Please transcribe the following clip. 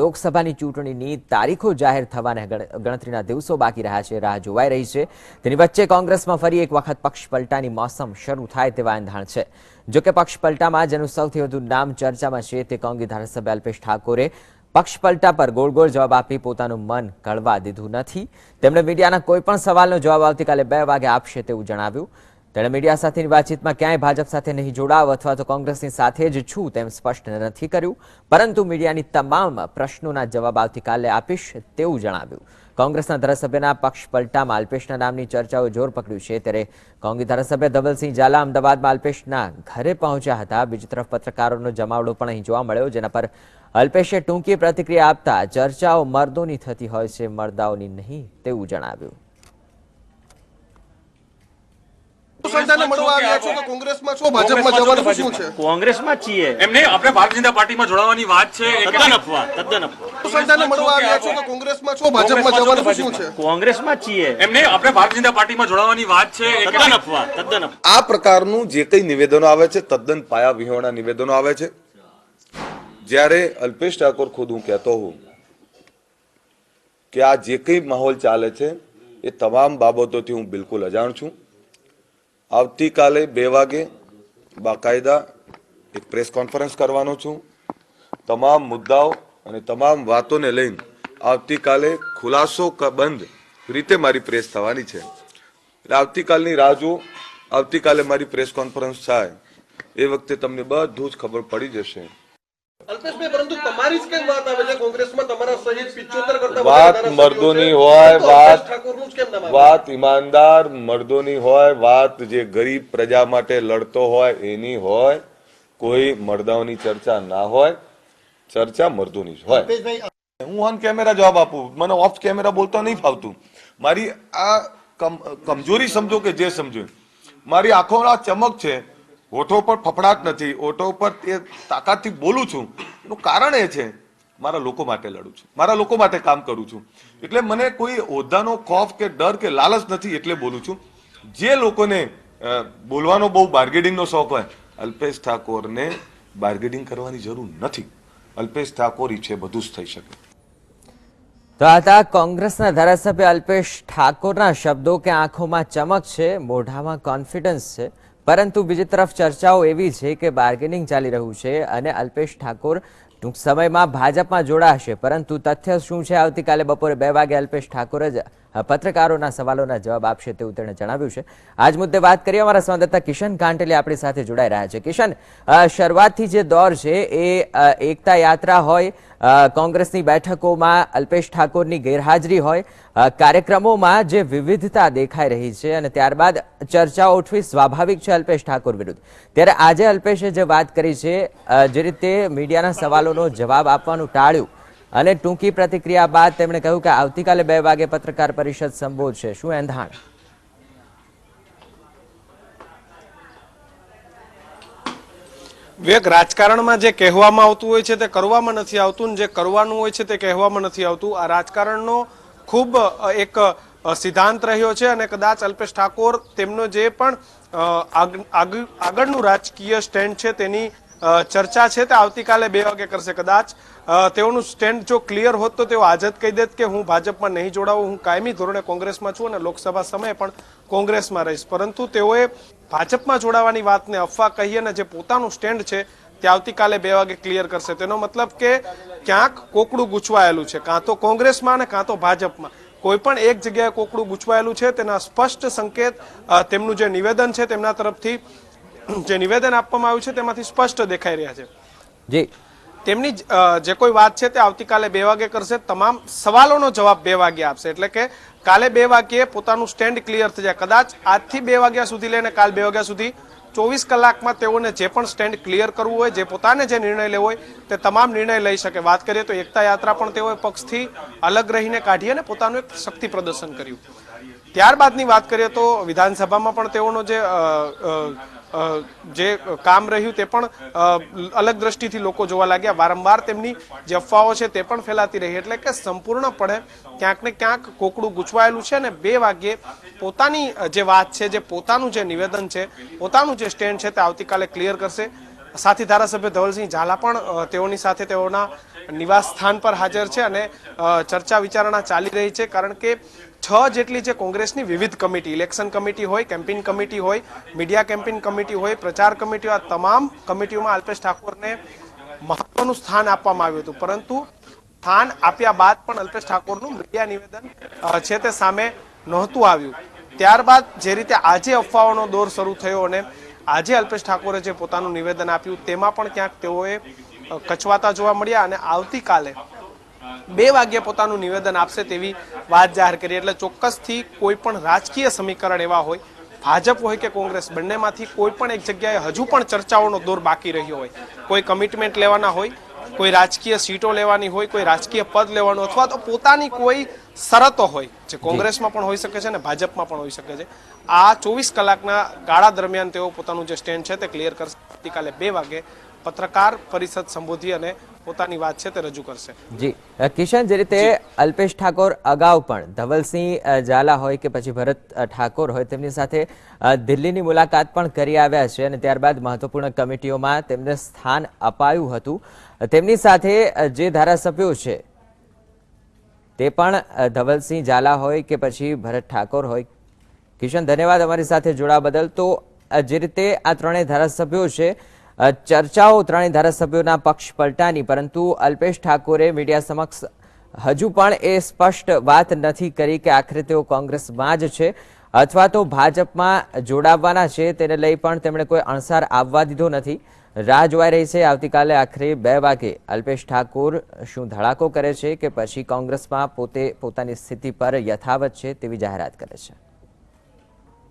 લોકસભાની ચૂંટણીની તારીખો જાહેર થવાને ગણતરીના દિવસો બાકી રહ્યા છે, રાહ જોવાઈ રહી છે. તેની વચ્ચે કોંગ્રેસમાં ફરી એક વખત પક્ષ પલટાની મોસમ શરૂ થાય તેવા એંધાણ છે. જો કે પક્ષ પલટામાં, જેનું સૌથી વધુ નામ ચર્ચામાં છે, તે કોંગ્રેસ ધારાસભ્ય અલ્પેશ ઠાકોરે પક્ષ પલટા પર ગોળ ગોળ જવાબ આપી પોતાનું મન કળવા દીધું નથી. તેમણે મીડિયાના કોઈ પણ સવાલનો જવાબ આવતીકાલે બે વાગે આપશે તેવું જણાવ્યું. તેણે મીડિયા સાથેની વાતચીતમાં ક્યાંય ભાજપ સાથે નહીં જોડાવ અથવા તો કોંગ્રેસની સાથે જ છું તેમ સ્પષ્ટ નથી કર્યું. પરંતુ મીડિયાની તમામ પ્રશ્નોના જવાબ આવતીકાલે આપીશ તેવું જણાવ્યું. કોંગ્રેસના ધારાસભ્યના પક્ષ પલટામાં અલ્પેશના નામની ચર્ચાઓ જોર પકડ્યું છે. ત્યારે કોંગ્રેસ ધારાસભ્ય ધવલસિંહ ઝાલા અમદાવાદમાં અલ્પેશના ઘરે પહોંચ્યા હતા. બીજી તરફ પત્રકારોનો જમાવડો પણ અહીં જોવા મળ્યો, જેના પર અલ્પેશે ટૂંકી પ્રતિક્રિયા આપતા ચર્ચાઓ મર્દોની થતી હોય છે, મર્દાઓની નહીં તેવું જણાવ્યું. સંસ્થાને મળવા આવ્યા છો કે કોંગ્રેસમાં છો? ભાજપમાં જવાનું શું છે? કોંગ્રેસમાં છીએ. એમને આપણે ભારતીય જનતા પાર્ટીમાં જોડાવાની વાત છે તદ્દન અફવા તદ્દન અફવા. સંસ્થાને મળવા આવ્યા છો કે કોંગ્રેસમાં છો? ભાજપમાં જવાનું શું છે? કોંગ્રેસમાં છીએ. એમને આપણે ભારતીય જનતા પાર્ટીમાં જોડાવાની વાત છે તદ્દન અફવા તદ્દન આ પ્રકારનું જે કંઈ નિવેદનો આવે છે તદ્દન પાયા વિહોણા નિવેદનો આવે છે. જ્યારે અલ્પેશ ઠાકોર ખુદ હું કહેતો હું કે આ જે કંઈ માહોલ ચાલે છે એ તમામ બાબતોથી હું બિલકુલ અજાણ છું. આવતીકાલે બે વાગે બાકાયદા એક પ્રેસ કોન્ફરન્સ કરવાનો છું. તમામ મુદ્દાઓ અને તમામ વાતોને લઈને આવતીકાલે ખુલાસો બંધ રીતે મારી પ્રેસ થવાની છે. આવતીકાલની રાહ જુઓ આવતીકાલે મારી પ્રેસ કોન્ફરન્સ થાય, એ વખતે તમને બધું જ ખબર પડી જશે. વાત આવે છે? કોંગ્રેસમાં તમારા સહિત 75 કરતા વાત વધારે ધારાસભ્યો મર્દોની હોય, વાત-? વાત ઈમાનદાર મર્દોની હોય વાત જે ગરીબ પ્રજા માટે લડતો હોય એની હોય કોઈ મર્દાઓની ચર્ચા ના હોય ચર્ચા મર્દોની જ હોય. હું ઓન કેમેરા જવાબ આપું. મને ઓફ કેમેરા બોલતા નહીં ફાવતું. મારી આ કમજોરી સમજો કે જે સમજો મારી આંખો ચમક છે હોઠો પર ફફડાટ નથી, ઓઠો પર તે તાકાતથી બોલું છું. એનું કારણ એ છે, મારા લોકો માટે લડું છું. મારા લોકો માટે કામ કરું છું. એટલે મને કોઈ હોદ્દાનો ખોફ કે ડર કે લાલચ નથી એટલે બોલું છું. જે લોકોને બોલવાનો બહુ બાર્ગેડિંગનો શોખ હોય, અલ્પેશ ઠાકોરને બાર્ગેડિંગ કરવાની જરૂર નથી. અલ્પેશ ઠાકોર ઈચ્છે બધું જ થઈ શકે. તો આ હતા કોંગ્રેસના ધારાસભ્ય અલ્પેશ ઠાકોરના શબ્દો કે આંખોમાં ચમક છે, મોઢામાં કોન્ફિડન્સ છે. પરંતુ બીજી તરફ ચર્ચાઓ એવી છે કે બાર્ગેનિંગ ચાલી રહ્યું છે અને અલ્પેશ ઠાકોર ટૂંક સમયમાં ભાજપમાં જોડાશે. પરંતુ તથ્ય શું છે? આવતીકાલે બપોરે બે વાગે અલ્પેશ ઠાકોર જ પત્રકારોના સવાલોના જવાબ આપશે તેવું તેણે જણાવ્યું છે. આજ મુદ્દે વાત કરીએ અમારા સંવાદદાતા કિશન કાંટેલી આપણી સાથે જોડાઈ રહ્યા છે. કિશન શરૂઆતથી જે દોર છે એ એકતા યાત્રા હોય કોંગ્રેસની બેઠકોમાં અલ્પેશ ઠાકોરની ગેરહાજરી હોય કાર્યક્રમોમાં જે વિવિધતા દેખાઈ રહી છે અને ત્યારબાદ ચર્ચા ઉઠવી સ્વાભાવિક છે અલ્પેશ ઠાકોર વિરુદ્ધ. ત્યારે આજે અલ્પેશે જે વાત કરી છે જે રીતે મીડિયાના સવાલોનો જવાબ આપવાનું ટાળ્યું અને ટૂંકી પ્રતિક્રિયા બાદ તેમણે કહ્યું કે આવતીકાલે બે વાગે પત્રકાર પરિષદ સંબોધશે. શું એંધાણ? વેગ, રાજકારણમાં જે કહેવામાં આવતું હોય છે તે કરવામાં નથી આવતું જે કરવાનું હોય છે તે કહેવામાં નથી આવતું. આ રાજકારણનો ખૂબ એક સિદ્ધાંત રહ્યો છે અને કદાચ અલ્પેશ ઠાકોર તેમનો જે પણ આગ- આગ- આગળનું રાજકીય સ્ટેન્ડ છે તેની ચર્ચા છે તે આવતીકાલે બે વાગે કરશે કદાચ. તેઓનું સ્ટેન્ડ જો ક્લિયર હોત તો તેઓ આજ જ કહી દેત કે હું ભાજપમાં નહીં જોડાવું, હું કાયમી ધોરણે કોંગ્રેસમાં છું અને લોકસભા સમયે પણ કોંગ્રેસમાં રહીશ. પરંતુ તેઓએ ભાજપમાં જોડાવાની વાતને અફવા કહી અને જે પોતાનું સ્ટેન્ડ છે તે આવતીકાલે બે વાગે ક્લિયર કરશે. તેનો મતલબ કે ક્યાંક કોકડું ગૂંચવાયેલું છે, કાં તો કોંગ્રેસમાં અને કાં તો ભાજપમાં. કોઈ પણ એક જગ્યાએ કોકડું ગૂંચવાયેલું છે, તેના સ્પષ્ટ સંકેત તેમનું જે નિવેદન છે તેમના તરફથી જે નિવેદન આપવામાં આવ્યું છે તેમાંથી સ્પષ્ટ દેખાઈ રહ્યા છે. જી. તેમની જે કોઈ વાત છે તે આવતીકાલે બે વાગે કરશે. તમામ સવાલોનો જવાબ બે વાગે આપશે. એટલે કે કાલે બે વાગ્યે પોતાનું સ્ટેન્ડ ક્લિયર થઈ જાય. કદાચ આજથી બે વાગ્યા સુધી લઈને કાલ બે વાગ્યા સુધી ચોવીસ કલાકમાં તેઓને જે પણ સ્ટેન્ડ ક્લિયર કરવું હોય જે પોતાને જે નિર્ણય લેવો હોય તે તમામ નિર્ણય લઈ શકે. વાત કરીએ તો એકતા યાત્રા પણ તેઓએ પક્ષથી અલગ રહીને કાઢી અને પોતાનું એક શક્તિ પ્રદર્શન કર્યું. ત્યારબાદની વાત કરીએ તો વિધાનસભામાં પણ તેઓનો જે જે કામ રહ્યું તે પણ અલગ દ્રષ્ટિથી લોકો જોવા લાગ્યા. વારંવાર તેમની જે અફવાઓ છે તે પણ ફેલાતી રહી. એટલે કે સંપૂર્ણપણે ક્યાંક ને ક્યાંક કોકડું ગૂંચવાયેલું છે અને બે વાગ્યે પોતાની જે વાત છે, જે પોતાનું જે નિવેદન છે, પોતાનું જે સ્ટેન્ડ છે તે આવતીકાલે ક્લિયર કરશે. સાથી ધારાસભ્ય ધવલસિંહ ઝાલા પણ તેઓની સાથે તેઓના નિવાસ સ્થાન પર હાજર છે અને ચર્ચા વિચારણા ચાલી રહી છે. કારણ કે છ જેટલી જે કોંગ્રેસની વિવિધ કમિટી, ઇલેક્શન કમિટી હોય કેમ્પેઇન કમિટી હોય, મીડિયા કેમ્પેઇન કમિટી હોય, પ્રચાર કમિટી, આ તમામ કમિટીઓમાં અલ્પેશ ઠાકોરને મહત્વનું સ્થાન આપવામાં આવ્યું હતું. પરંતુ સ્થાન આપ્યા બાદ પણ અલ્પેશ ઠાકોરનું મીડિયા નિવેદન છે તે સામે નહોતું આવ્યું. ત્યારબાદ જે રીતે આજે અફવાઓનો દોર શરૂ થયો અને આજે અલ્પેશ ઠાકોરે જે પોતાનું નિવેદન આપ્યું, તેમાં પણ ક્યાંક તેઓએ કચવાતા જોવા મળ્યા અને આવતીકાલે બે વાગ્યે પોતાનું નિવેદન આપશે તેવી વાત જાહેર કરી. એટલે ચોક્કસથી કોઈ પણ રાજકીય સમીકરણ એવા હોય, ભાજપ હોય કે કોંગ્રેસ, બંનેમાંથી કોઈ પણ એક જગ્યાએ હજુ પણ ચર્ચાઓનો દોર બાકી રહ્યો હોય. કોઈ કમિટમેન્ટ લેવાના હોય, કોઈ રાજકીય સીટો લેવાની હોય, કોઈ રાજકીય પદ લેવાનું અથવા તો પોતાની કોઈ શરતો હોય, જે કોંગ્રેસમાં પણ હોઈ શકે છે અને ભાજપમાં પણ હોઈ શકે છે. આ ચોવીસ કલાકના ગાળા દરમિયાન તેઓ પોતાનું જે સ્ટેન્ડ છે તે ક્લિયર કરશે. આવતીકાલે બે વાગે પત્રકાર પરિષદ સંબોધી અને પોતાની વાત છે તે રજૂ કરશે. જી. કિશન જે રીતે અલ્પેશ ઠાકોર અગાઉ પણ ધવલસિંહ ઝાલા હોય કે પછી ભરત ઠાકોર હોય તેમની સાથે દિલ્હીની મુલાકાત પણ કરી આવ્યા છે અને ત્યારબાદ મહત્વપૂર્ણ કમિટીઓમાં તેમને સ્થાન અપાયું હતું. તેમની સાથે જે ધારાસભ્યો છે તે પણ ધવલસિંહ ઝાલા હોય કે પછી ભરત ઠાકોર હોય. કિશન ધન્યવાદ અમારી સાથે જોડાવા બદલ. તો જે રીતે આ ત્રણેય ધારાસભ્યો છે ચર્ચાઓ ત્રણેય ધારાસભ્યોના પક્ષ પલટાની, પરંતુ અલ્પેશ ઠાકોરે મીડિયા સમક્ષ હજુ પણ એ સ્પષ્ટ વાત નથી કરી કે આખરે તેઓ કોંગ્રેસમાં જ છે અથવા તો ભાજપમાં જોડાવવાના છે, તેને લઈ પણ તેમણે કોઈ અણસાર આવવા દીધો નથી. રાહ જોવાઈ રહી છે, આવતીકાલે આખરે બે વાગે અલ્પેશ ઠાકોર શું ધડાકો કરે છે કે પછી કોંગ્રેસમાં પોતે પોતાની સ્થિતિ પર યથાવત છે તેવી જાહેરાત કરે છે.